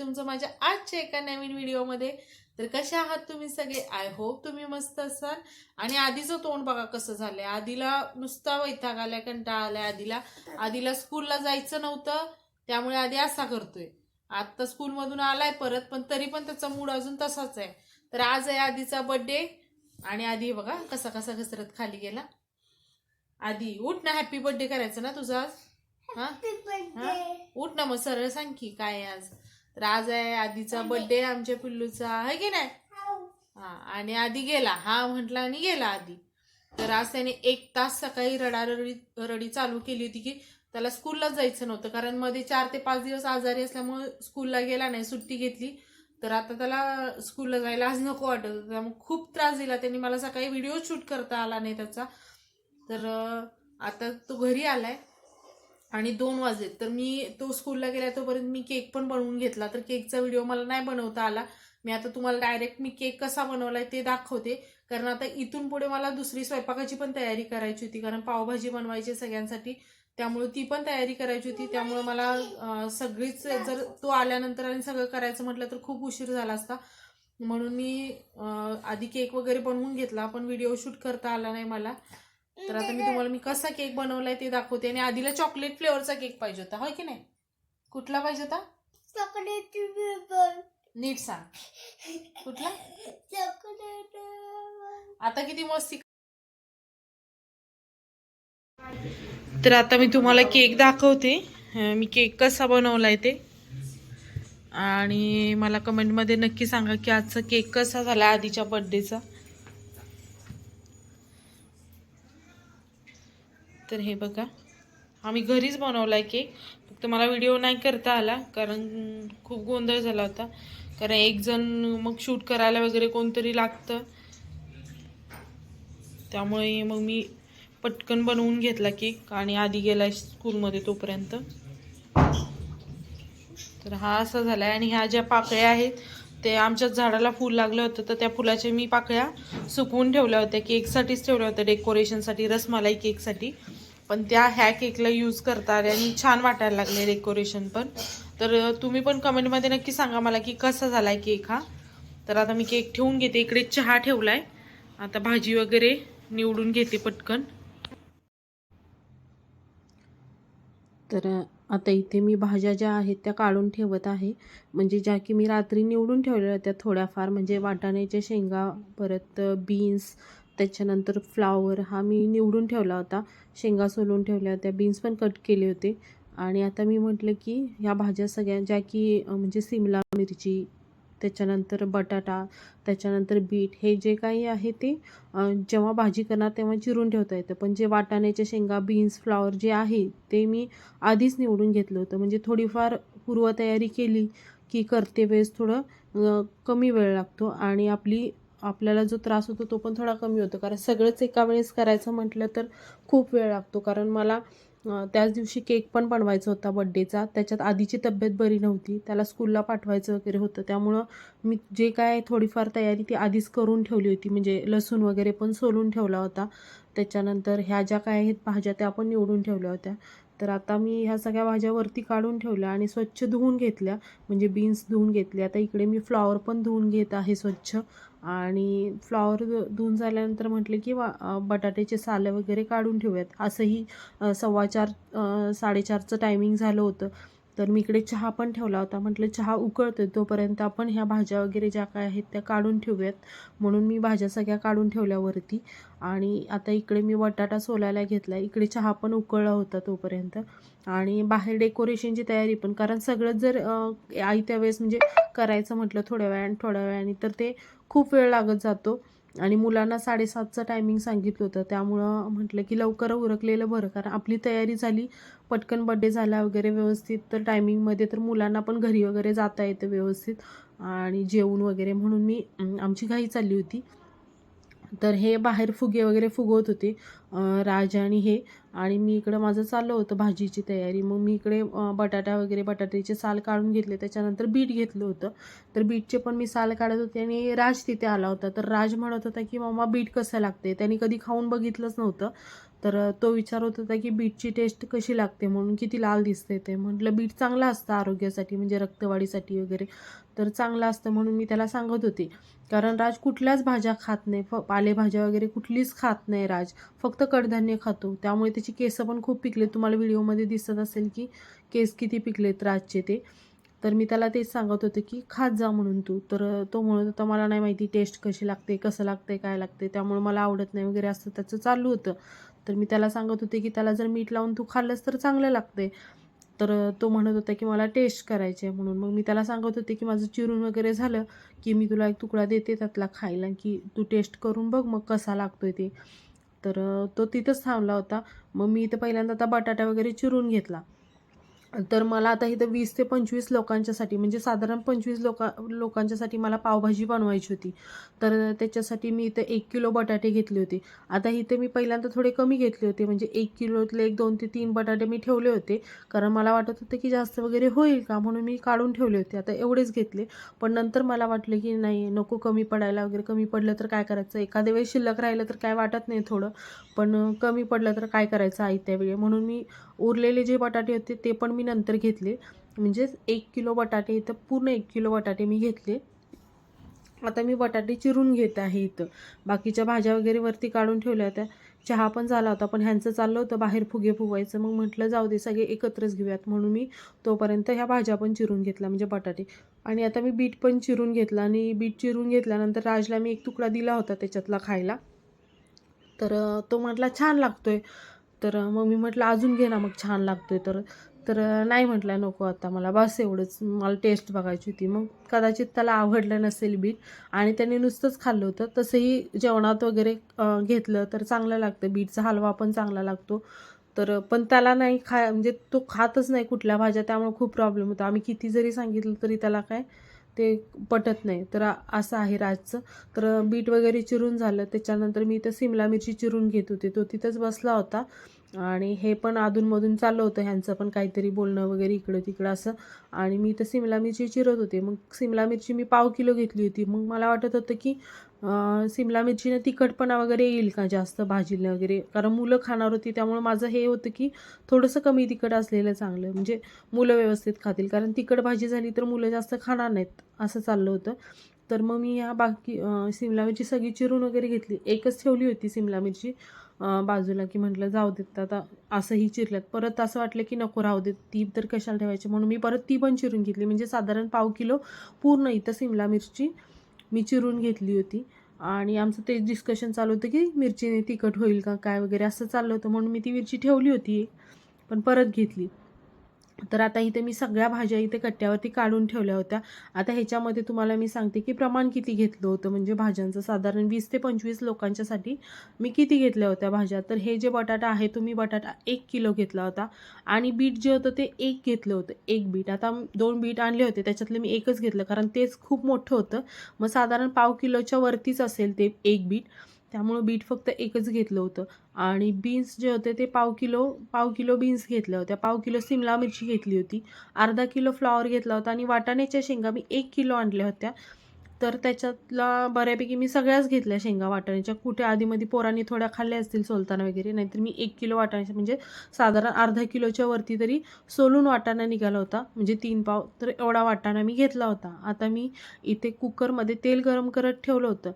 तुमचं माझ्या आजच्या एका नवीन व्हिडिओमध्ये. तर कशा आहात तुम्ही सगळे? आय होप तुम्ही मस्त असाल. आणि आधीचं तोंड बघा कसं झालंय. आधीला नुसता वैताग आलाय कंटाळा आलाय आधीला. आधीला स्कूलला जायचं नव्हतं. त्यामुळे आधी असा करतोय. आता स्कूलमधून आलाय परत पण तरी पण त्याचा मूड अजून तसाच आहे. तर आज आहे आधीचा बर्थडे आणि आधी बघा कसा कसा घसरत खाली गेला. आधी उठ ना हॅपी बर्थडे करायचं ना तुझा आज. हा? उठ ना मग सरळ सांग की काय आज. तर आज आहे आधीचा बर्थडे आमच्या पिल्लूचा. आहे की नाही? हा. आणि आधी गेला. हा म्हटला आणि गेला आधी. तर आज त्याने एक तास सकाळी रडारडी रडी चालू केली होती की त्याला स्कूललाच जायचं नव्हतं. कारण मध्ये चार ते पाच दिवस आजारी असल्यामुळे स्कूलला गेला नाही सुट्टी घेतली. तर आता त्याला स्कूलला जायला आज नको वाटत होतं. त्यामुळे खूप त्रास दिला. त्यांनी मला सकाळी व्हिडिओ शूट करता आला नाही त्याचा. तर आता तो घरी आलाय. आणि दोन वाजले. तर मी तो स्कूलला गेला तोपर्यंत मी केक पण बनवून घेतला. तर केकचा व्हिडिओ मला नाही बनवता आला. मी आता तुम्हाला डायरेक्ट मी केक कसा बनवलाय ते दाखवते. कारण आता इथून पुढे मला दुसरी स्वयंपाकाची पण तयारी करायची होती. कारण पावभाजी बनवायची सगळ्यांसाठी. त्यामुळे ती पण तयारी करायची होती. त्यामुळे मला सगळीच जर तो आल्यानंतर आणि सगळं करायचं म्हटलं तर खूप उशीर झाला असता. म्हणून मी आधी केक वगैरे बनवून घेतला. पण व्हिडिओ शूट करता आला नाही मला. तर आता मी तुम्हाला मी कसा केक बनवलाय ते दाखवते. आणि आधीला चॉकलेट फ्लेवरचा केक पाहिजे होता. होय की नाही? कुठला पाहिजे होता? चॉकलेट नीट सांग. कुठला? चॉकलेट आता किती मस्ती तर आता मी तुम्हाला केक दाखवते. मी केक कसा बनवलाय ते. आणि मला कमेंटमध्ये नक्की सांगा की आजचा केक कसा झाला आधीच्या बर्थडेचा तर हे बघा. आम्ही घरीच बनवलाय केक. फक्त मला व्हिडिओ नाही करता आला कारण खूप गोंधळ झाला होता. कारण एकजण मग शूट करायला वगैरे कोणतरी लागतं. त्यामुळे मग मी पटकन बनवून घेतला केक आणि आधी गेला स्कूलमध्ये तोपर्यंत. तर हा असा झाला आहे आणि ह्या ज्या पाकळ्या आहेत ते आमच्याच झाडाला फूल लागलं होतं. तर त्या फुलाच्या मी पाकळ्या सुकवून ठेवल्या होत्या. केकसाठीच ठेवल्या होत्या. डेकोरेशनसाठी रसमलाई केकसाठी. पण त्या ह्या केकला यूज करता आणि छान वाटायला लागले डेकोरेशन पण. तर तुम्ही पण कमेंटमध्ये नक्की सांगा मला की कसा झाला आहे केक हा. तर आता मी केक ठेवून घेते. इकडे चहा ठेवला आहे आता भाजी वगैरे निवडून घेते पटकन. तर आता इथे मी भाज्या ज्या आहेत त्या काढून ठेवत आहे. म्हणजे ज्या की मी रात्री निवडून ठेवलेल्या त्या थोड्याफार म्हणजे वाटाण्याच्या शेंगा परत बीन्स त्याच्यानंतर फ्लावर हा मी निवडून ठेवला होता. शेंगा सोलून ठेवल्या होत्या. बीन्स पण कट केले होते. आणि आता मी म्हटलं की ह्या भाज्या सगळ्या ज्या की म्हणजे सिमला मिरची त्याच्यानंतर बटाटा त्याच्यानंतर बीट हे जे काही आहे ते जेव्हा भाजी करणार तेव्हा चिरून ठेवता येतं. पण जे वाटाण्याच्या शेंगा बीन्स फ्लावर जे आहे ते मी आधीच निवडून घेतलं होतं. म्हणजे थोडीफार पूर्वतयारी केली की करते वेळेस थोडं कमी वेळ लागतो. आणि आपली आपल्याला जो त्रास होतो तो पण थोडा कमी होतो. कारण सगळंच एका वेळेस करायचं म्हटलं तर खूप वेळ लागतो. कारण मला त्याच दिवशी केक पण बनवायचा होता बड्डेचा त्याच्यात आधीची तब्येत बरी नव्हती. त्याला स्कूलला पाठवायचं वगैरे होतं. त्यामुळं मी जे काय थोडीफार तयारी ती आधीच करून ठेवली होती. म्हणजे लसूण वगैरे पण सोलून ठेवला होता. त्याच्यानंतर ह्या ज्या काय आहेत भाज्या त्या पण निवडून ठेवल्या होत्या. तर आता मी ह्या सगळ्या भाज्या वरती काढून ठेवल्या आणि स्वच्छ धुवून घेतल्या. म्हणजे बीन्स धुवून घेतल्या. आता इकडे मी फ्लॉवर पण धुवून घेत आहे स्वच्छ. आणि फ्लॉवर धुवून झाल्यानंतर म्हटले की वा बटाट्याचे सालं वगैरे काढून ठेवूयात. असंही सव्वा चार साडेचारचं टायमिंग झालं होतं. तर मी इकडे चहा पण ठेवला होता. म्हटलं चहा उकळतोय तोपर्यंत आपण ह्या भाज्या वगैरे ज्या काय आहेत त्या काढून ठेवूयात. म्हणून मी भाज्या सगळ्या काढून ठेवल्यावरती आणि आता इकडे मी बटाटा सोलायला घेतला. इकडे चहा पण उकळला होता तोपर्यंत. आणि बाहेर डेकोरेशनची तयारी पण कारण सगळंच जर अं, आई त्यावेळेस म्हणजे करायचं म्हटलं थोड्या वेळाने थोड्या वेळाने तर ते खूप वेळ लागत जातो. आणि मुलांना साडेसातचं टायमिंग सांगितलं होतं. त्यामुळं म्हटलं की लवकर उरकलेलं बरं कारण आपली तयारी झाली पटकन बड्डे झाला वगैरे व्यवस्थित तर टायमिंगमध्ये तर मुलांना पण घरी वगैरे जाता येतं व्यवस्थित. आणि जेवून वगैरे म्हणून मी आमची घाई चालली होती. तर हे बाहेर फुगे वगैरे फुगवत होते. राज आणि हे. आणि मी इकडं माझं चाललं होतं भाजीची तयारी. मग मी इकडे बटाटा वगैरे बटाट्याचे साल काढून घेतले. त्याच्यानंतर बीट घेतलं होतं. तर बीटचे पण मी साल काढत होते आणि राज तिथे आला होता. तर राज म्हणत होता की मामा बीट कसं लागते त्यांनी कधी खाऊन बघितलंच नव्हतं. तर तो विचारत होता की बीटची टेस्ट कशी लागते म्हणून किती लाल दिसते ते. म्हटलं बीट चांगलं असतं आरोग्यासाठी म्हणजे रक्तवाढीसाठी वगैरे. तर चांगलं असतं म्हणून मी त्याला सांगत होते. कारण राज कुठल्याच भाज्या खात नाही. फ पालेभाज्या वगैरे कुठलीच खात नाही राज. फक्त कडधान्य खातो. त्यामुळे त्याची केसं पण खूप पिकले तुम्हाला व्हिडिओमध्ये दिसत असेल की केस किती पिकलेत राजचे ते. तर मी त्याला तेच सांगत होते की खात जा म्हणून तू. तर तो म्हणत होता मला नाही माहिती टेस्ट कशी लागते कसं लागते काय लागते त्यामुळे मला आवडत नाही वगैरे असं त्याचं चालू होतं. तर मी त्याला सांगत होते की त्याला जर मीठ लावून तू खाल्लंस तर चांगलं लागते तर तो म्हणत होता की मला टेस्ट करायची आहे म्हणून. मग मी त्याला सांगत होते की माझं चिरून वगैरे झालं की मी तुला एक तुकडा देते त्यातला खायला की तू टेस्ट करून बघ मग कसा लागतोय ते. तर तो तिथंच थांबला होता. मग मी इथं पहिल्यांदा आता बटाटा वगैरे चिरून घेतला. तर मला आता इथं वीस ते पंचवीस लोकांच्यासाठी म्हणजे साधारण पंचवीस लोका लोकांच्यासाठी मला पावभाजी बनवायची होती. तर त्याच्यासाठी मी इथं एक किलो बटाटे घेतले होते. आता इथे मी पहिल्यांदा थोडे कमी घेतले होते म्हणजे एक किलोतले एक दोन ते तीन बटाटे मी ठेवले होते. कारण मला वाटत होतं की जास्त वगैरे होईल का म्हणून मी काढून ठेवले होते. आता एवढेच घेतले. पण नंतर मला वाटलं की नाही नको कमी पडायला वगैरे कमी पडलं तर काय करायचं? एखाद्या वेळेस शिल्लक राहिलं तर काय वाटत नाही थोडं. पण कमी पडलं तर काय करायचं आई त्यावेळी? म्हणून मी उरलेले जे बटाटे होते ते पण मी नंतर घेतले. म्हणजेच एक किलो बटाटे इथं पूर्ण एक किलो बटाटे मी घेतले. आता मी बटाटे चिरून घेत आहे इथं. बाकीच्या भाज्या वगैरे वरती काढून ठेवल्या होत्या. चहा पण झाला होता पण ह्यांचं चाललं होतं बाहेर फुगे फुगवायचं. मग म्हटलं जाऊ दे सगळे एकत्रच घेऊयात. म्हणून मी तोपर्यंत ह्या भाज्या पण चिरून घेतल्या म्हणजे बटाटे. आणि आता मी बीट पण चिरून घेतला आणि बीट चिरून घेतल्यानंतर राजला मी एक तुकडा दिला होता त्याच्यातला खायला. तर तो म्हटला छान लागतोय. तर मग मी म्हटलं अजून घे ना मग छान लागतो आहे तर तर नाही म्हटलं नको आता मला बस एवढंच मला टेस्ट बघायची होती. मग कदाचित त्याला आवडलं नसेल बीट आणि त्याने नुसतंच खाल्लं होतं. तसंही जेवणात वगैरे घेतलं तर चांगलं लागतं. बीटचा हलवा पण चांगला लागतो. तर पण त्याला नाही खा म्हणजे तो खातच नाही कुठल्या भाज्या त्यामुळे खूप प्रॉब्लेम होतो. आम्ही किती जरी सांगितलं तरी त्याला काय ते पटत नाही. तर असं आहे राजचं. तर बीट वगैरे चिरून झालं. त्याच्यानंतर मी इथं सिमला मिरची चिरून घेत होते. तो तिथंच बसला होता. आणि हे पण अधूनमधून चाललं होतं. ह्यांचं पण काहीतरी बोलणं वगैरे इकडं तिकडं असं. आणि मी इथं सिमला मिरची चिरत होते. मग सिमला मिरची मी पाव किलो घेतली होती. मग मला वाटत होतं की सिमला मिरचीनं तिखटपणा वगैरे येईल का जास्त भाजीला वगैरे? कारण मुलं खाणार होती त्यामुळे माझं हे होतं की थोडंसं कमी तिखट असलेलं चांगलं. म्हणजे मुलं व्यवस्थित खातील. कारण तिखट भाजी झाली तर मुलं जास्त खाणार नाहीत असं चाललं होतं. तर मग मी ह्या बाकी सिमला मिरची सगळी चिरून वगैरे घेतली. एकच ठेवली होती सिमला मिरची बाजूला की म्हटलं जाऊ देत आता असंही चिरल्यात. परत असं वाटलं की नको राहू देत ती तर कशाला ठेवायची? म्हणून मी परत ती पण चिरून घेतली. म्हणजे साधारण पाव किलो पूर्ण इथं सिमला मिरची मी चिरून घेतली होती. आणि आमचं ते डिस्कशन चालू होतं की मिरचीने तिखट होईल का काय वगैरे असं चाललं होतं म्हणून मी ती मिरची ठेवली होती. पण परत घेतली. तर आता इथे मी सगळ्या भाज्या इथे कट्ट्यावरती काढून ठेवल्या होत्या. आता ह्याच्यामध्ये तुम्हाला मी सांगते की प्रमाण किती घेतलं होतं. म्हणजे भाज्यांचं साधारण वीस ते पंचवीस लोकांच्यासाठी मी किती घेतल्या होत्या भाज्या. तर हे जे बटाटा आहे तुम्ही बटाटा एक किलो घेतला होता. आणि बीट जे होतं ते एक घेतलं होतं. एक बीट. आता दोन बीट आणले होते. त्याच्यातलं मी एकच घेतलं. कारण तेच खूप मोठं होतं. मग साधारण पाव किलोच्या वरतीच असेल ते एक बीट. त्यामुळं बीट फक्त एकच घेतलं होतं. आणि बीन्स जे होते ते पाव किलो पाव किलो बीन्स घेतल्या होत्या. पाव किलो सिमला मिरची घेतली होती. अर्धा किलो फ्लॉवर घेतला होता आणि वाटाण्याच्या शेंगा मी एक किलो आणल्या होत्या. तर त्याच्यातला बऱ्यापैकी मी सगळ्याच घेतल्या शेंगा वाटाण्याच्या. कुठे आधीमध्ये पोरांनी थोड्या खाल्ल्या असतील सोलताना वगैरे नाहीतर मी एक किलो वाटाण्याच्या म्हणजे साधारण अर्धा किलोच्या वरती तरी सोलून वाटाणा निघाला होता. म्हणजे तीन पाव तर एवढा वाटाणा मी घेतला होता. आता मी इथे कुकरमध्ये तेल गरम करत ठेवलं होतं.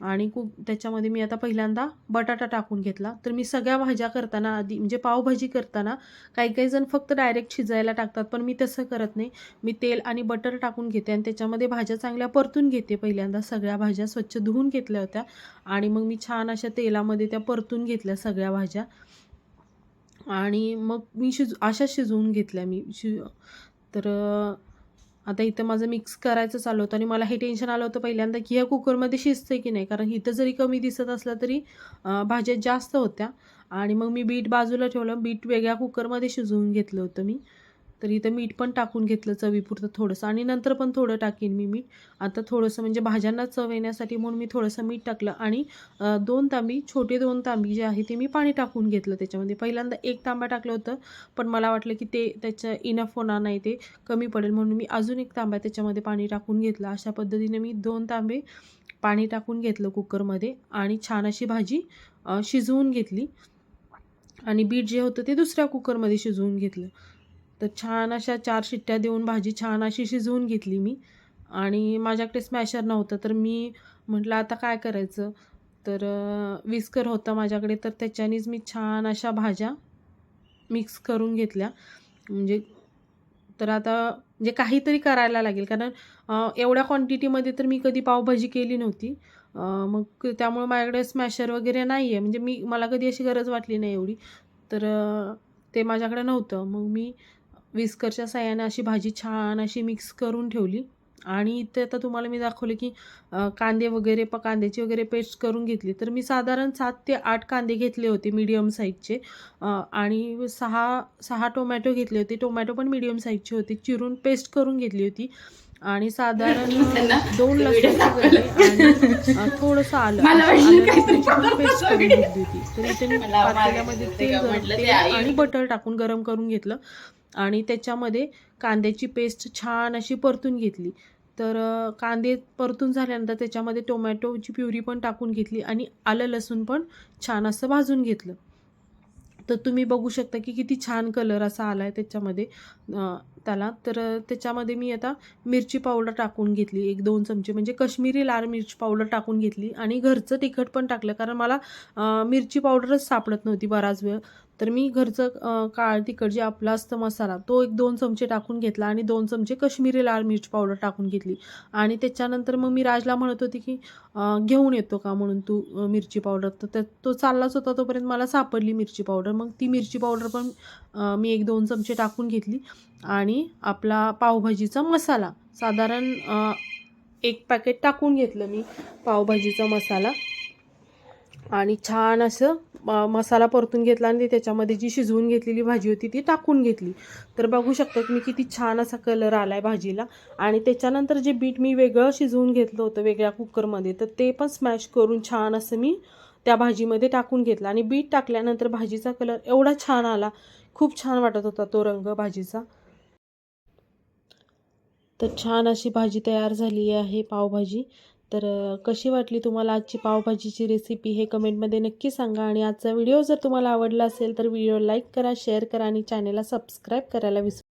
आणि खूप त्याच्यामध्ये मी आता पहिल्यांदा बटाटा टाकून घेतला. तर मी सगळ्या भाज्या करताना आधी म्हणजे पावभाजी करताना काही काही जण फक्त डायरेक्ट शिजायला टाकतात पण मी तसं करत नाही. मी तेल आणि बटर टाकून घेते आणि त्याच्यामध्ये भाज्या चांगल्या परतून घेते पहिल्यांदा. सगळ्या भाज्या स्वच्छ धुवून घेतल्या होत्या आणि मग मी छान अशा तेलामध्ये त्या परतून घेतल्या सगळ्या भाज्या. आणि मग मी शिज अशा शिजवून घेतल्या मी. शि तर आता इथं माझं मिक्स करायचं चालू होतं आणि मला हे टेन्शन आलं होतं पहिल्यांदा की ह्या कुकरमध्ये शिजतं की नाही? कारण इथं जरी कमी दिसत असलं तरी भाज्या जास्त होत्या. आणि मग मी बीट बाजूला ठेवलं. बीट वेगळ्या कुकरमध्ये शिजवून घेतलं होतं मी. तर इथं मीठ पण टाकून घेतलं चवीपुरतं थोडंसं. आणि नंतर पण थोडं टाकीन मी मीठ. आता थोडंसं म्हणजे भाज्यांना चव येण्यासाठी म्हणून मी थोडंसं मीठ टाकलं. आणि दोन तांबी छोटे दोन तांबी जे आहे ते मी पाणी टाकून घेतलं त्याच्यामध्ये. पहिल्यांदा एक तांबा टाकलं होतं पण मला वाटलं की ते त्याच्या इनफ होणार नाही ते कमी पडेल म्हणून मी अजून एक तांबा त्याच्यामध्ये पाणी टाकून घेतलं. अशा पद्धतीने मी दोन तांबे पाणी टाकून घेतलं कुकरमध्ये आणि छान अशी भाजी शिजवून घेतली. आणि बीट जे होतं ते दुसऱ्या कुकरमध्ये शिजवून घेतलं. तर छान अशा चार शिट्ट्या देऊन भाजी छान अशी शिजवून घेतली मी. आणि माझ्याकडे स्मॅशर नव्हतं तर मी म्हटलं आता काय करायचं? तर विस्कर होता माझ्याकडे तर त्याच्यानेच मी छान अशा भाज्या मिक्स करून घेतल्या. म्हणजे तर आता म्हणजे काहीतरी करायला लागेल कारण एवढ्या क्वांटिटीमध्ये तर मी कधी पावभाजी केली नव्हती. मग त्यामुळे माझ्याकडे स्मॅशर वगैरे नाही आहे म्हणजे मी मला कधी अशी गरज वाटली नाही एवढी. तर ते माझ्याकडे नव्हतं. मग मी विस्करच्या साह्याने अशी भाजी छान अशी मिक्स करून ठेवली. आणि इथे आता तुम्हाला मी दाखवले की कांदे वगैरे प कांद्याची वगैरे पेस्ट करून घेतली. तर मी साधारण सात ते आठ कांदे घेतले होते मीडियम साईजचे आणि सहा सहा टोमॅटो घेतले होते. टोमॅटो पण मीडियम साईजचे होते. चिरून पेस्ट करून घेतली होती. आणि साधारण दोन अ, थोडंसं आलं. पेस्ट करून घेतली. होती. तर इथे मी पातेल्यामध्ये तेल आणि बटर टाकून गरम करून घेतलं. आणि त्याच्यामध्ये कांद्याची पेस्ट छान अशी परतून घेतली. तर कांदे परतून झाल्यानंतर त्याच्यामध्ये टोमॅटोची प्युरी पण टाकून घेतली आणि आलं लसूण पण छान असं भाजून घेतलं. तर तुम्ही बघू शकता की किती छान कलर असा आला आहे त्याच्यामध्ये त्याला. तर त्याच्यामध्ये मी आता मिरची पावडर टाकून घेतली. एक दोन चमचे. म्हणजे कश्मीरी लाल मिरची पावडर टाकून घेतली. आणि घरचं तिखट पण टाकलं. कारण मला मिरची पावडरच सापडत नव्हती बराच वेळ. तर मी घरचं काळ तिखट जे आपला असतं मसाला तो एक दोन चमचे टाकून घेतला आणि दोन चमचे कश्मीरी लाल मिरची पावडर टाकून घेतली. आणि त्याच्यानंतर मग मी राजला म्हणत होती की घेऊन येतो का म्हणून तू मिरची पावडर? तर त्या- तो चाललाच होता तोपर्यंत मला सापडली मिरची पावडर. मग ती मिरची पावडर पण मी एक दोन चमचे टाकून घेतली. आणि आपला पावभाजीचा मसाला. साधारण एक पॅकेट टाकून घेतलं मी पावभाजीचा मसाला. आणि छान असं मसाला परतून घेतला आणि त्याच्यामध्ये जी शिजवून घेतलेली भाजी होती ती टाकून घेतली. तर बघू शकता की मी किती छान असा कलर आला आहे भाजीला. आणि त्याच्यानंतर जे बीट मी वेगळं शिजवून घेतलं होतं वेगळ्या कुकरमध्ये तर ते पण स्मॅश करून छान असं मी त्या भाजीमध्ये टाकून घेतलं. आणि बीट टाकल्यानंतर भाजीचा कलर एवढा छान आला. खूप छान वाटत होता तो रंग भाजीचा. तर छान अशी भाजी तयार झाली आहे पावभाजी. तर कशी वाटली तुम्हाला आजची पावभाजीची रेसिपी हे कमेंटमध्ये नक्की सांगा आणि आजचा व्हिडिओ जर तुम्हाला आवडला असेल तर व्हिडिओ लाईक करा शेअर करा आणि चॅनेलला सबस्क्राईब करायला विसरू